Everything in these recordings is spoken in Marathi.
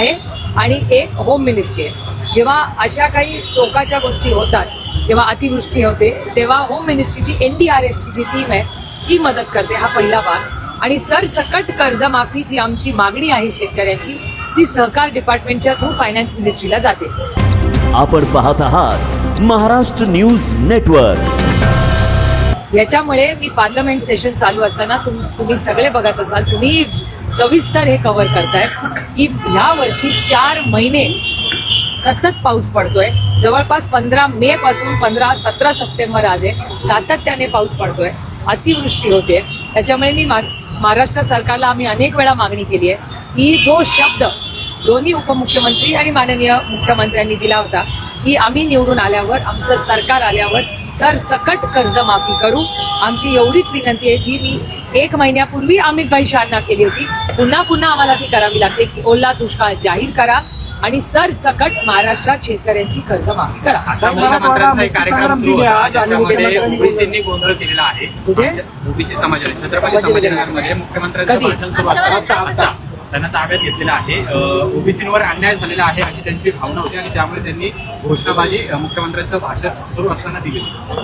आहे आणि एक होम मिनिस्ट्री आहे. जेव्हा अशा काही टोकाच्या गोष्टी होतात तेव्हा अतिवृष्टी होते तेव्हा होम मिनिस्ट्रीची एन डी आर एफची जी टीम आहे ती मदत करते हा पहिला भाग. आणि सरसकट कर्जमाफी जी आमची मागणी आहे शेतकऱ्यांची ती सहकार डिपार्टमेंटच्या थ्रू फायनान्स मिनिस्ट्रीला जाते. आपण पाहत आहात महाराष्ट्र न्यूज नेटवर्क याच्यामुळे मी पार्लमेंट सेशन चालू असताना तुम तुम्ही सगळे बघत असाल तुम्ही सविस्तर हे कव्हर करताय की ह्या वर्षी चार महिने सतत पाऊस पडतोय. जवळपास पंधरा मे पासून पंधरा सतरा सप्टेंबर आज आहे. सातत्याने पाऊस पडतोय. अतिवृष्टी होते. त्याच्यामुळे मी मा- महाराष्ट्र सरकारला आम्ही अनेक वेळा मागणी केली आहे की जो शब्द दोन्ही उपमुख्यमंत्री आणि माननीय मुख्यमंत्र्यांनी दिला होता की आम्ही निवडून आल्यावर आमचं सरकार आल्यावर सरसकट कर्जमाफी करू. आमची एवढीच विनंती आहे जी मी एक महिन्यापूर्वी अमितभाई शहांना केली होती. पुन्हा पुन्हा आम्हाला ती करावी लागते. की ओला दुष्काळ जाहीर करा आणि सरसकट महाराष्ट्रात शेतकऱ्यांची कर्जमाफी करा. आता मुख्यमंत्र्यांचा एक कार्यक्रम सुरू होता ज्याच्यामध्ये ओबीसींनी गोंधळ केलेला आहे कुठे? ओबीसी समाजाने छत्रपती संभाजीनगरमध्ये मुख्यमंत्र्यांचं कधी? भाषण सुरू होतं. आता त्यांना ताब्यात घेतलेलं आहे. ओबीसीवर अन्याय झालेला आहे अशी त्यांची भावना होती आणि त्यामुळे त्यांनी घोषणाबाजी मुख्यमंत्र्यांचं भाषण सुरू असताना दिली.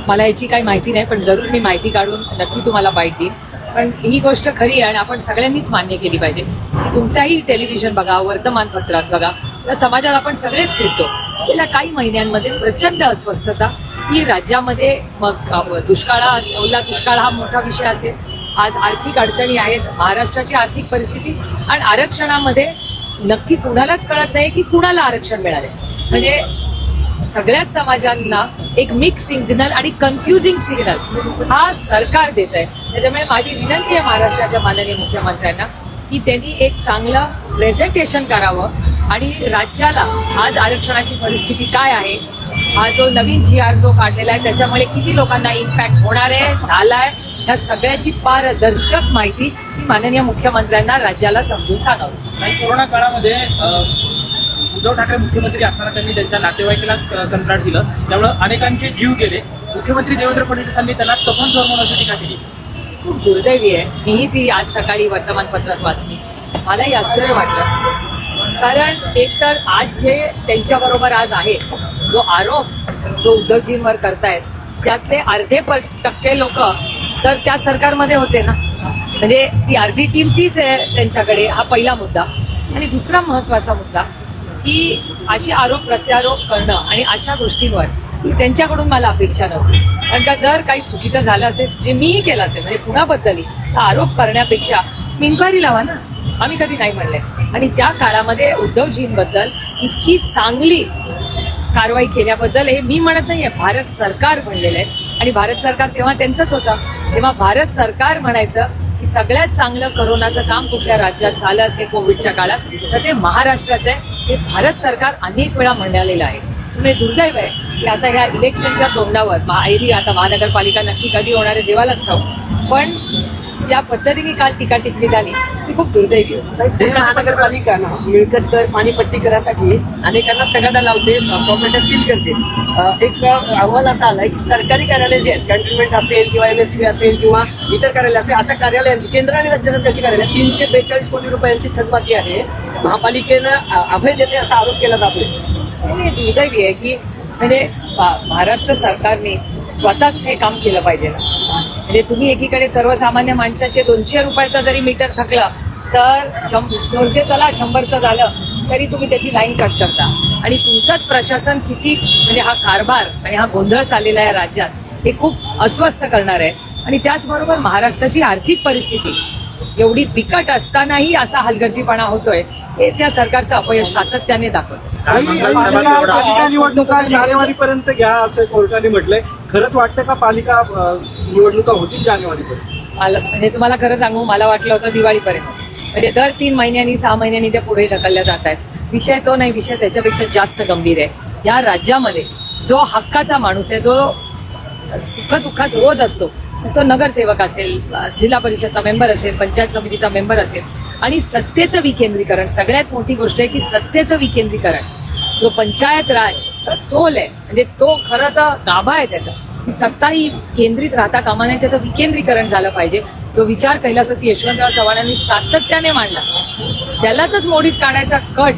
मला याची काही माहिती नाही पण जरूर मी माहिती काढून नक्की तुम्हाला बाईट देईन. पण ही गोष्ट खरी आहे आणि आपण सगळ्यांनीच मान्य केली पाहिजे. की तुमचाही टेलिव्हिजन बघा वर्तमानपत्रात बघा. या समाजात आपण सगळेच फिरतो. गेल्या काही महिन्यांमध्ये प्रचंड अस्वस्थता. ही राज्यामध्ये मग दुष्काळा ओला दुष्काळ हा मोठा विषय असेल. आज आर्थिक अडचणी आहेत. महाराष्ट्राची आर्थिक परिस्थिती आणि आरक्षणामध्ये नक्की कुणालाच कळत नाही की कुणाला आरक्षण मिळाले म्हणजे सगळ्याच समाजांना एक मिक्स सिग्नल आणि कन्फ्युजिंग सिग्नल हा सरकार देत आहे. त्याच्यामुळे माझी विनंती आहे महाराष्ट्राच्या माननीय मुख्यमंत्र्यांना की त्यांनी एक चांगलं प्रेझेंटेशन करावं आणि राज्याला आज आरक्षणाची परिस्थिती काय आहे हा जो नवीन जी आर जो काढलेला आहे त्याच्यामुळे किती लोकांना इम्पॅक्ट होणार आहे झालाय या सगळ्याची पारदर्शक माहिती माननीय मुख्यमंत्र्यांना राज्याला समजून सांगावी आणि कोरोना काळामध्ये उद्धव ठाकरे मुख्यमंत्री असताना त्यांनी त्यांच्या नातेवाईकाला कंत्राट दिलं. त्यामुळं अनेकांचे जीव गेले. मुख्यमंत्री देवेंद्र फडणवीसांनी त्यांना तपन जोर म्हणून टीका केली. खूप दुर्दैवी आहे. मीही ती आज सकाळी वर्तमानपत्रात वाचली. मलाही आश्चर्य वाटलं. कारण एकतर आज जे त्यांच्याबरोबर आज आहे जो आरोप जो उद्धवजींवर करतायत त्यातले अर्धे प टक्के लोक तर त्या सरकारमध्ये होते ना. म्हणजे ती अर्धी टीम तीच आहे त्यांच्याकडे हा पहिला मुद्दा. आणि दुसरा महत्त्वाचा मुद्दा की असे आरोप प्रत्यारोप करणं आणि अशा गोष्टींवर त्यांच्याकडून मला अपेक्षा नव्हती. कारण का जर काही चुकीचं झालं असेल जे मीही केलं असेल म्हणजे कुणाबद्दलही तर आरोप करण्यापेक्षा इन्क्वायरी लावा ना. आम्ही कधी नाही म्हणले. आणि त्या काळामध्ये उद्धवजींबद्दल इतकी चांगली कारवाई केल्याबद्दल हे मी म्हणत नाहीये. भारत सरकार म्हणलेलं आहे. आणि भारत सरकार तेव्हा त्यांचंच होतं. तेव्हा भारत सरकार म्हणायचं की सगळ्यात चांगलं करोनाचं काम कुठल्या राज्यात झालं असेल कोविडच्या काळात तर ते महाराष्ट्राचं आहे. हे भारत सरकार अनेक वेळा म्हणालेलं आहे. त्यामुळे दुर्दैव आहे की आता ह्या इलेक्शनच्या तोंडावर आयरी आता महानगरपालिका नक्की कधी होणार आहे देवालाच ठाऊ पण ज्या पद्धतीने काल टीका टिप्पणी झाली ती खूप दुर्दैवी होती. महानगरपालिका ना मिळकत कर पाणीपट्टी करासाठी अनेकांना तगादा लावते प्रॉपर्टी सील करते. एक अहवाल असा आलाय की सरकारी कार्यालय जे आहेत कॅन्टोन्मेंट असेल किंवा एम एस बी असेल किंवा इतर कार्यालय असेल अशा कार्यालयांची केंद्र आणि राज्य सरकारची कार्यालय तीनशे बेचाळीस कोटी रुपयांची थकबाकी आहे. महापालिकेनं अभय देते असा आरोप केला जातोय. दुर्दैवी आहे की म्हणजे महाराष्ट्र सरकारने स्वतःच हे काम केलं पाहिजे ना. म्हणजे तुम्ही एकीकडे सर्वसामान्य माणसाचे दोनशे रुपयाचा जरी मीटर थकलं तर दोनशे चला शंभरचं झालं तरी तुम्ही त्याची लाईन कट करता. आणि तुमचंच प्रशासन किती म्हणजे हा कारभार आणि हा गोंधळ चाललेला आहे राज्यात हे खूप अस्वस्थ करणार आहे. आणि त्याचबरोबर महाराष्ट्राची आर्थिक परिस्थिती एवढी बिकट असतानाही असा हलगर्जीपणा होतोय. हेच या सरकारचं अपयश सातत्याने दाखवतं. पालिका निवडणुका जानेवारी पर्यंत घ्या असं कोर्टाने म्हटलंय. खरंच वाटतं का पालिका निवडणुका होतील जानेवारी पर्यंत मला म्हणजे तुम्हाला खरं सांगू मला वाटलं होतं दिवाळीपर्यंत. म्हणजे दर तीन महिन्यांनी सहा महिन्यांनी त्या पुढे ढकलल्या जात आहेत विषय तो नाही विषय त्याच्यापेक्षा जास्त गंभीर आहे. या राज्यामध्ये जो हक्काचा माणूस आहे जो सुखदुःखात रोज असतो तो नगरसेवक असेल जिल्हा परिषदचा मेंबर असेल पंचायत समितीचा मेंबर असेल आणि सत्तेचं विकेंद्रीकरण. सगळ्यात मोठी गोष्ट आहे की सत्तेचं विकेंद्रीकरण. जो पंचायत राजचा सोल आहे म्हणजे तो खरं तर गाभा आहे त्याचा. की सत्ता ही केंद्रित राहता कामा नये त्याचं विकेंद्रीकरण झालं पाहिजे. जो विचार कैलासाची यशवंतराव चव्हाणांनी सातत्याने मांडला. त्यालाच मोडीत काढायचा कट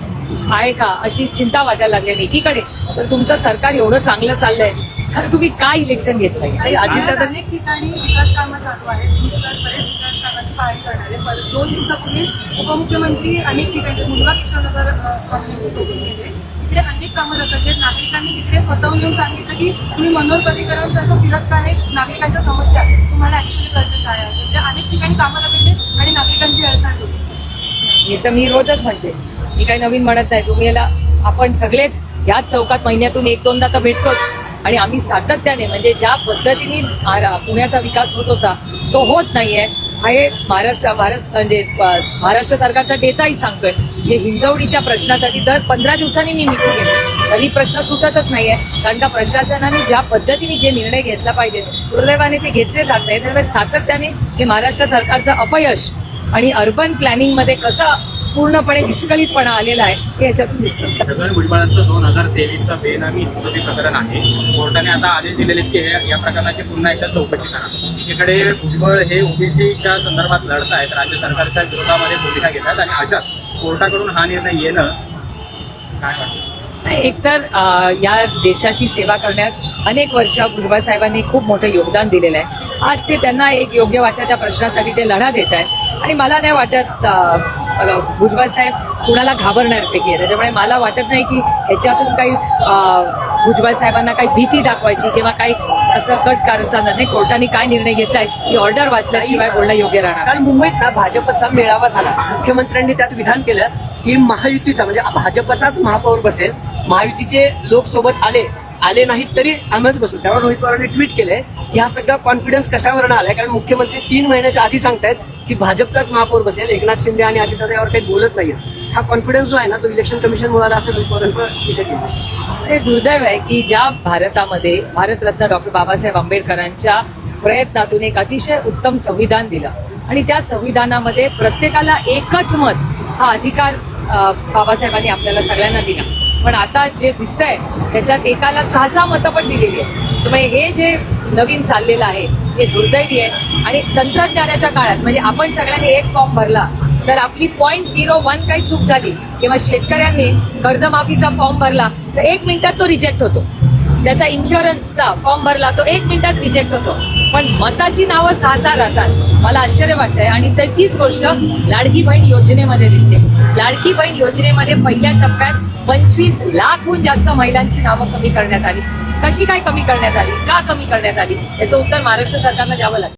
आहे का? अशी चिंता वाटायला लागली एकीकडे तर तुमचं सरकार एवढं चांगलं चाललंय तर तुम्ही काय इलेक्शन घेत नाही अजितदादा अनेक ठिकाणी विकास कामं चालू आहेत. नुसतंच बरेच विकास कामाची पाहणी करणार. आहे पर दोन दिवसापूर्वीच उपमुख्यमंत्री अनेक ठिकाणी मुलगा किशोरनगर कॉलनीमध्ये गेले. तिकडे अनेक कामं रखडलेत नागरिकांनी तिकडे स्वतःहून येऊन सांगितलं की तुम्ही मनोहर पर्रीकरांसारखं फिरत का नाही? नागरिकांच्या समस्या तुम्हाला ऍक्च्युली कळते काय आहे. म्हणजे अनेक ठिकाणी कामं रखडलेत आणि नागरिकांची हेळसांड होती हे तर मी रोजच म्हणते. मी काही नवीन म्हणत नाही. तुम्ही याला आपण सगळेच ह्याच चौकात महिन्यातून एक दोनदा तर भेटतोच. आणि आम्ही सातत्याने म्हणजे ज्या पद्धतीने पुण्याचा विकास होत होता तो होत नाहीये. हे महाराष्ट्र भारत म्हणजे महाराष्ट्र सरकारचा डेटाही सांगतोय. जे हिंजवडीच्या प्रश्नासाठी दर पंधरा दिवसांनी मी निघून घेते. तरी प्रश्न सुटतच नाहीये. कारण का प्रशासनाने ज्या पद्धतीने जे निर्णय घेतला पाहिजे दुर्दैवाने ते घेतले जात नाही. त्यामुळे सातत्याने हे महाराष्ट्र सरकारचं अपयश आणि अर्बन प्लॅनिंगमध्ये कसं पूर्णपणे विस्कळीतपणा आलेला आहे हे याच्यातून दिसतं. छगन भुजबळांचं दोन हजार तेवीसचं बेनामी हिंसोली प्रकरण आहे. कोर्टाने आता आदेश दिलेले की हे- या प्रकरणाची पुन्हा एकदा चौकशी करा. एकीकडे भुजबळ हे ओबीसीच्या संदर्भात लढत आहेत राज्य सरकारच्या विरोधामध्ये भूमिका घेतात आणि अशात कोर्टाकडून हा निर्णय येणं काय वाटतं? नाही, एकतर या देशाची सेवा करण्यात अनेक वर्ष भुजबळ साहेबांनी खूप मोठं योगदान दिलेलं आहे. आज ते त्यांना एक योग्य वाटतं त्या प्रश्नासाठी ते लढा देत आहेत. आणि मला नाही वाटत भुजबळ साहेब कुणाला घाबरण्यापैकी आहे. त्याच्यामुळे मला वाटत नाही की ह्याच्यातून काही भुजबळ साहेबांना काही भीती दाखवायची किंवा काही असं कट करताना नाही कोर्टाने काय निर्णय घेतलाय की ऑर्डर वाचल्याशिवाय बोलणं योग्य राहणार कारण मुंबईत ना भाजपचा मेळावा झाला. मुख्यमंत्र्यांनी त्यात विधान केलं की महायुतीचा म्हणजे भाजपचाच महापौर बसेल महायुतीचे लोक सोबत आले आले नाहीत तरी आम्हीच बसू त्यावर रोहित पवारांनी ट्विट केलंय ह्या सगळा कॉन्फिडन्स कशावरनं आलाय? कारण मुख्यमंत्री तीन महिन्याच्या आधी सांगतायत की भाजपचाच महापौर बसेल एकनाथ शिंदे आणि अजितदादा यावर काही बोलत नाही हा कॉन्फिडन्स जो आहे ना तो इलेक्शन कमिशन मुळाला असं रोहित हे दुर्दैव आहे की ज्या भारतामध्ये भारतरत्न डॉक्टर बाबासाहेब आंबेडकरांच्या प्रयत्नातून एक अतिशय उत्तम संविधान दिलं. आणि त्या संविधानामध्ये प्रत्येकाला एकच मत हा अधिकार बाबासाहेबांनी आपल्याला सगळ्यांना दिला. पण आता जे दिसतंय त्याच्यात एकाला सहा सहा मतं पण दिलेली आहे. त्यामुळे हे जे नवीन चाललेलं आहे हे दुर्दैवी आहे. आणि तंत्रज्ञानाच्या काळात म्हणजे आपण सगळ्यांनी एक फॉर्म भरला तर आपली पॉईंट झिरो वन काही चूक झाली किंवा शेतकऱ्यांनी कर्जमाफीचा फॉर्म भरला तर एक मिनिटात तो रिजेक्ट होतो. त्याचा इन्शुरन्सचा फॉर्म भरला तो एक मिनिटात रिजेक्ट होतो. पण मताची नावं सहा सहा राहतात. मला आश्चर्य वाटतंय. आणि तर तीच गोष्ट लाडकी बहीण योजनेमध्ये दिसते. लाडकी बहीण योजनेमध्ये पहिल्या टप्प्यात पंचवीस लाखहून जास्त महिलांची नावं कमी करण्यात आली. कशी काय कमी करण्यात आली? का कमी करण्यात आली? याचं उत्तर महाराष्ट्र सरकारला द्यावं लागतं.